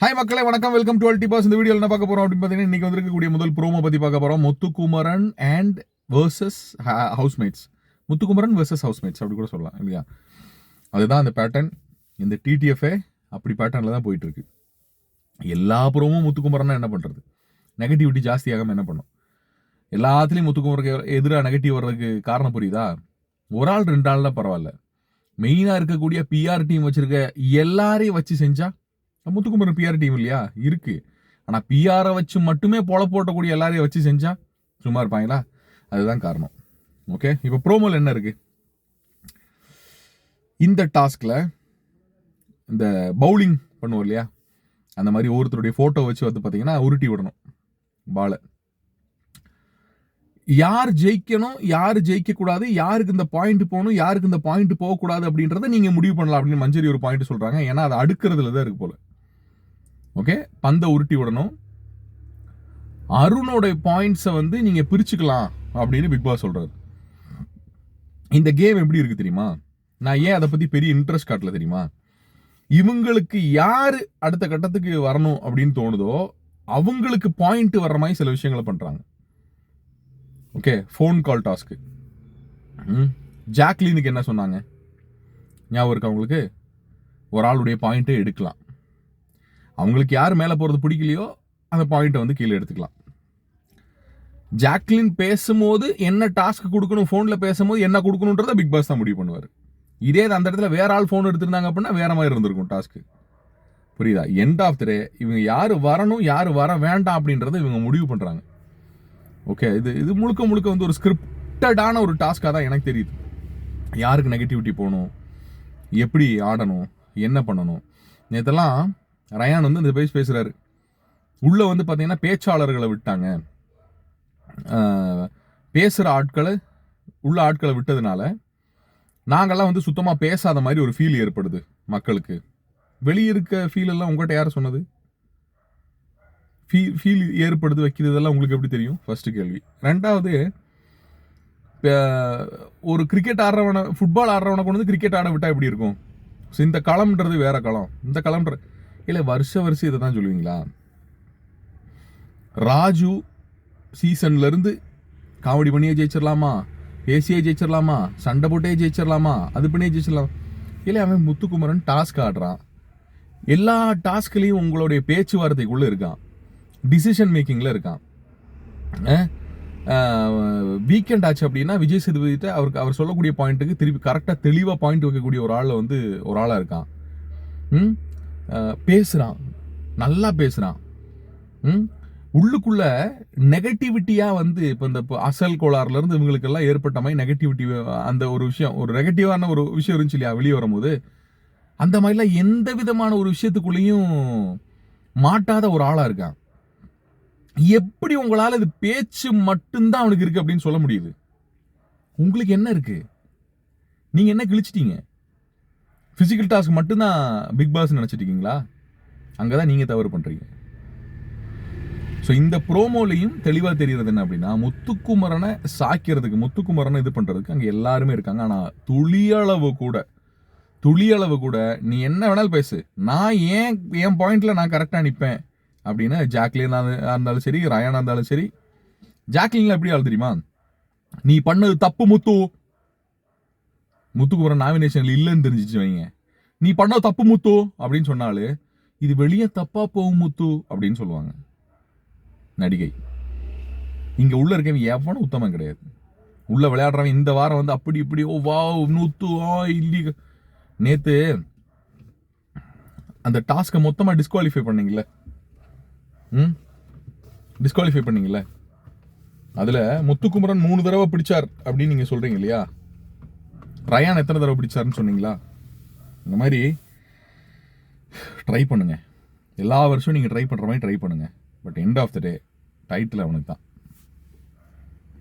Hi மக்களே வணக்கம். Welcome to அல்டி பாஸ் இந்த வீடியோ என்ன பார்க்க போறோம் அப்படின்னு பார்த்தீங்கன்னா இன்னைக்கு வந்திருக்கக்கூடிய முதல் ப்ரோமோ பற்றி பார்க்க போறோம். Muthukumaran and versus housemates Muthukumaran versus housemates அப்படி கூட சொல்லலாம் இல்லையா? அதுதான் அந்த பேட்டர்ன் இந்த டிடிஎஃப்ஏ அப்படி பேட்டர்னில் தான் போயிட்டு இருக்கு எல்லா ப்ரோமும் முத்துக்குமரன் என்ன பண்றது? நெகட்டிவிட்டி ஜாஸ்தியாகாம என்ன பண்ணும்? எல்லாத்துலேயும் முத்துக்குமருக்கு எதிராக நெகட்டிவ் வர்றதுக்கு காரணம் புரியுதா? ஒரு ஆள் ரெண்டு ஆள்லாம் பரவாயில்ல. மெயினாக இருக்கக்கூடிய பிஆர் டீம் வச்சுருக்க எல்லாரையும் வச்சு செஞ்சால் முத்துக்குமரன் பிஆர் டீம் இல்லையா? இருக்கு. ஆனால் பிஆரை வச்சு மட்டுமே பொல போட்டக்கூடிய எல்லாரையும் வச்சு செஞ்சா சும்மா இருப்பாங்களா? அதுதான் காரணம். ஓகே இப்போ ப்ரோமோல் என்ன இருக்கு? இந்த டாஸ்கில் இந்த பவுலிங் பண்ணுவோம் இல்லையா? அந்த மாதிரி ஒருத்தருடைய ஃபோட்டோ வச்சு வந்து பார்த்தீங்கன்னா உருட்டி விடணும். பாலை. யார் ஜெயிக்கணும் யார் ஜெயிக்கக்கூடாது யாருக்கு இந்த பாயிண்ட் போகணும் யாருக்கு இந்த பாயிண்ட் போகக்கூடாது அப்படின்றத நீங்கள் முடிவு பண்ணலாம் அப்படின்னு மஞ்சரி ஒரு பாயிண்ட் சொல்கிறாங்க ஏன்னா அதை அடுக்கிறதுல தான் இருக்கு போல. ஓகே? பந்தை உருட்டி விடணும். அருணோடைய பாயிண்ட்ஸை வந்து நீங்கள் பிரிச்சுக்கலாம் அப்படின்னு பிக் பாஸ் சொல்கிறாரு இந்த கேம் எப்படி இருக்கு தெரியுமா? நான் ஏன் அதை பற்றி பெரிய இன்ட்ரெஸ்ட் காட்டல தெரியுமா? இவங்களுக்கு யார் அடுத்த கட்டத்துக்கு வரணும் அப்படின்னு தோணுதோ அவங்களுக்கு பாயிண்ட் வர்ற மாதிரி சில விஷயங்களை பண்ணுறாங்க ஓகே? ஃபோன் கால் டாஸ்க்கு ஜாக்லினுக்கு என்ன சொன்னாங்க? ஞாபகம் இருக்கா அவங்களுக்கு ஒரு ஆளுடைய பாயிண்ட்டை எடுக்கலாம். அவங்களுக்கு யார் மேலே போகிறது பிடிக்கலையோ அந்த பாயிண்ட்டை வந்து கீழே எடுத்துக்கலாம். ஜாக்லின் பேசும்போது என்ன டாஸ்க் கொடுக்கணும் ஃபோனில் பேசும்போது என்ன கொடுக்கணுன்றத பிக் பாஸ் தான் முடிவு பண்ணுவார். இதே இது அந்த இடத்துல வேற ஆள் ஃபோன் எடுத்திருந்தாங்க அப்படின்னா வேற மாதிரி இருந்திருக்கும் டாஸ்க்கு புரியுதா? எண்ட் ஆஃப் த டே இவங்க யார் வரணும் யார் வர வேண்டாம் அப்படின்றத இவங்க முடிவு பண்ணுறாங்க ஓகே இது இது முழுக்க முழுக்க வந்து ஒரு ஸ்கிரிப்டடான ஒரு டாஸ்க்காக தான் எனக்கு தெரியுது. யாருக்கு நெகட்டிவிட்டி போகணும்? எப்படி ஆடணும்? என்ன பண்ணணும்? நேற்றெல்லாம் ரயான் வந்து இந்த பேச்சு பேசுகிறாரு உள்ளே வந்து பார்த்தீங்கன்னா பேச்சாளர்களை விட்டாங்க. பேசுகிற ஆட்களை உள்ள ஆட்களை விட்டதுனால நாங்கள்லாம் வந்து சுத்தமாக பேசாத மாதிரி ஒரு ஃபீல் ஏற்படுது மக்களுக்கு. வெளியே இருக்க ஃபீல் எல்லாம் உங்கள்கிட்ட யார் சொன்னது? ஃபீ ஃபீல் ஏற்படுது வைக்கிறதெல்லாம் உங்களுக்கு எப்படி தெரியும்? ஃபஸ்ட்டு கேள்வி. ரெண்டாவது ஒரு கிரிக்கெட் ஆடுறவனை ஃபுட்பால் ஆடுறவனை கொண்டு வந்து கிரிக்கெட் ஆட விட்டால் எப்படி இருக்கும்? ஸோ இந்த களம்ன்றது வேறு களம். இந்த களம்ன்ற இல்லை வருஷ வருஷம் இதை தான் சொல்லுவீங்களா? ராஜு சீசன்லேருந்து காமெடி பண்ணியே ஜெயிச்சிடலாமா பேசியே ஜெயிச்சிடலாமா சண்டை போட்டே ஜெயிச்சிடலாமா அது பண்ணியே ஜெயிச்சிடலாம் இல்லை அவன் முத்துக்குமரன் டாஸ்க் ஆடுறான். எல்லா டாஸ்க்லேயும் உங்களுடைய பேச்சுவார்த்தைக்குள்ளே இருக்கான். டிசிஷன் மேக்கிங்கில் இருக்கான். வீக்கெண்ட் ஆச்சு அப்படின்னா விஜய் சேதுபதிட்ட அவருக்கு அவர் சொல்லக்கூடிய பாயிண்ட்டுக்கு திருப்பி கரெக்டாக தெளிவாக பாயிண்ட் வைக்கக்கூடிய ஒரு ஆளில் வந்து ஒரு ஆளாக இருக்கான். ம்? பேசுகிறான் நல்லா பேசுகிறான் ம்? உள்ளுக்குள்ள நெகட்டிவிட்டியாக வந்து இப்போ இந்த அசல் கோளாறுலேருந்து இவங்களுக்கெல்லாம் ஏற்பட்ட மாதிரி நெகட்டிவிட்டி அந்த ஒரு விஷயம் ஒரு நெகட்டிவான ஒரு விஷயம் இருந்துச்சு இல்லையா வெளியே வரும்போது. அந்த மாதிரிலாம் எந்த விதமான ஒரு விஷயத்துக்குள்ளேயும் மாட்டாத ஒரு ஆளாக இருக்கான். எப்படி உங்களால் இது பேச்சு மட்டும்தான் அவனுக்கு இருக்குது அப்படின்னு சொல்ல முடியுது? உங்களுக்கு என்ன இருக்குது நீங்கள் என்ன கிழிச்சிட்டீங்க? ஃபிசிக்கல் டாஸ்க் மட்டும்தான் பிக் பாஸ் நினைச்சிட்டு அங்கே தான் நீங்கள் தவறு பண்ணுறீங்க ஸோ இந்த ப்ரோமோலையும் தெளிவாக தெரிகிறது என்ன அப்படின்னா முத்துக்குமரனை சாக்கிறதுக்கு முத்துக்குமரனை இது பண்ணுறதுக்கு அங்கே எல்லாருமே இருக்காங்க. ஆனால் துளியளவு கூட துளியளவு கூட நீ என்ன வேணாலும் பேசு. நான் ஏன் என் பாயிண்ட்ல நான் கரெக்டாக நிற்பேன் அப்படின்னு ஜாக்லின் இருந்தாலும் சரி ரயானா இருந்தாலும் சரி ஜாக்லின்ல எப்படி ஆள் தெரியுமா? நீ பண்ணது தப்பு முத்து. முத்துக்குமரன் நாமினேஷன்ல இல்லைன்னு தெரிஞ்சிச்சு வைங்க. நீ பண்ண தப்பு முத்து அப்படின்னு சொன்னாலே இது வெளியே தப்பா போகும் முத்து அப்படின்னு சொல்லுவாங்க. நடிகை. இங்க உள்ள இருக்கவன் எவனும் உத்தமம் கிடையாது. உள்ள விளையாடுறவன் இந்த வாரம் வந்து அப்படி இப்படி ஓ வா நூத்து ஆ இல்லி. நேத்து அந்த டாஸ்க்கை மொத்தமா டிஸ்குவாலிஃபை பண்ணீங்கல்ல. ம்? டிஸ்குவாலிஃபை பண்ணீங்கல்ல. அதில் முத்துக்குமரன் மூணு தடவை பிடிச்சார் அப்படின்னு நீங்கள் சொல்கிறீங்க இல்லையா? ரயான் எத்தனை தடவை பிடிச்சாருன்னு சொன்னீங்களா? இந்த மாதிரி ட்ரை பண்ணுங்கள் எல்லா வருஷமும் நீங்கள் ட்ரை பண்ணுற மாதிரி ட்ரை பண்ணுங்கள் but end of the day title அவனுக்கு தான்